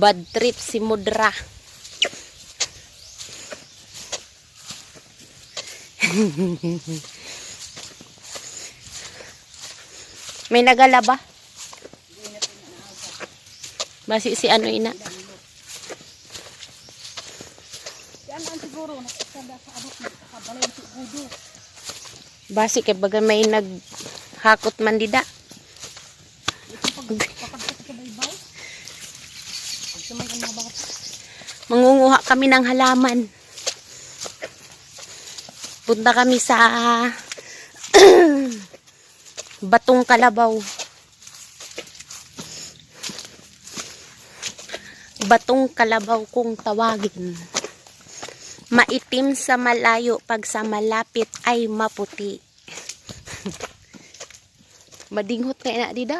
Bad trip si Mudra. May nagala ba? Basi si ano ina? Basi kay baga may naghakot man dida. Kapagkat ka baybay. Pag sa mga mga bata. Mangunguha kami ng halaman. Punta kami sa Batong Kalabaw. Batong Kalabaw kung tawagin. Maitim sa malayo pag sa malapit ay maputi. Madinghot na ina dida.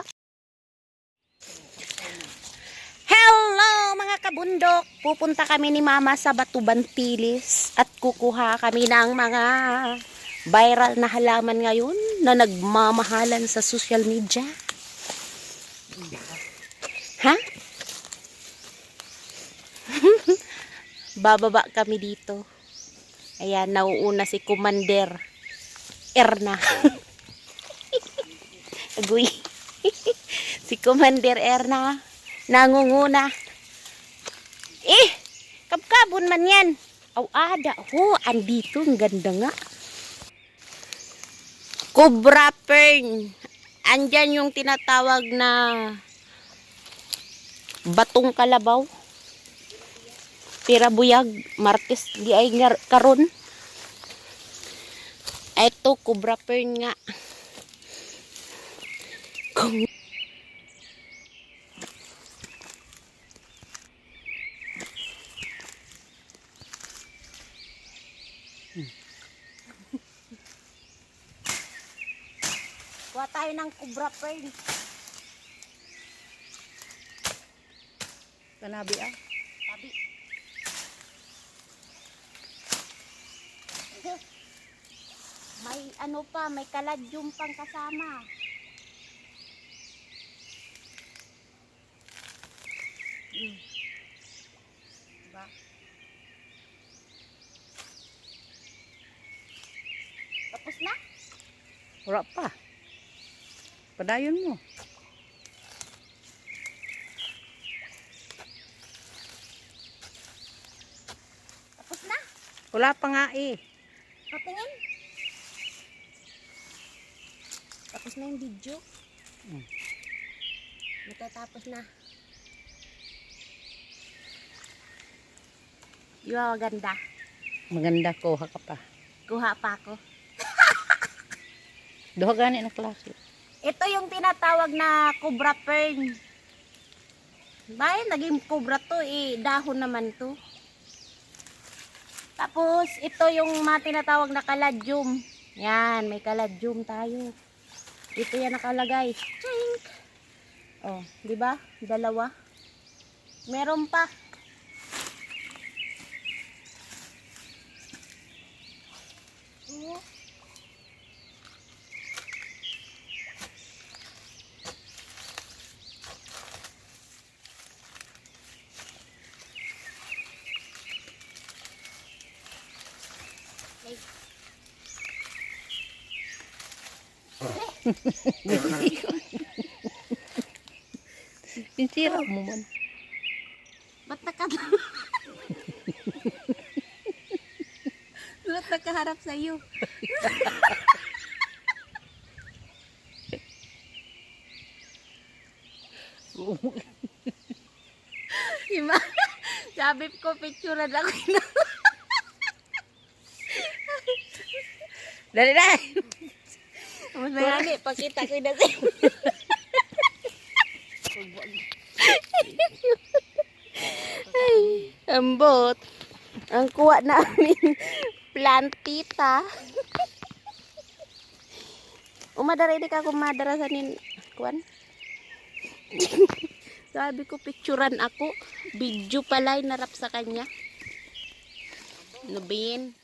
Mga kabundok! Pupunta kami ni Mama sa Batubantilis at kukuha kami ng mga viral na halaman ngayon na nagmamahalan sa social media. Ha? Bababa kami dito. Ayan, nauuna si Commander Erna. Agoy. si Commander Erna nangunguna. Kapkabon man yan. Aw, ada. Ho, andito. Ang ganda nga. Cobra Fern. Andyan yung tinatawag na batong kalabaw. Pirabuyag. Martes. Di ay karon. Ito, Cobra Fern nga. Kung Kuha tayo ng Cobra Fern. Kanabi ah. Tabi. May ano pa, may kaladyum pang kasama. Mm. Diba? Tapos na? Wala pa. Padayon mo. Tapos na? Wala pa nga eh. Patingin. Tapos na yung video. Mm. Matatapos na. Yung ganda. Maganda ko ka pa. Kuha pa ako. Duha gani na klase. Ito yung tinatawag na cobra fern. Bakit naging cobra to eh, dahon naman to. Tapos, ito yung mga tinatawag na kaladyum. Yan, may kaladyum tayo. Ito yan nakalagay. Chink! Oh, di ba? Dalawa. Meron pa. Oh. Pinsira mo man. Ba't naka... Ba't nakaharap sa iyo? Ima, sabi ko picture lang na. Dali dali. Mas mayani, pakita ko na sa'yo. Ay, ambot. Ang kuha namin, plantita. Umadara ini ka kumadara sa nin, kuan? Sabi ko, picturean ako. Video pala yung narap sa kanya. Yun?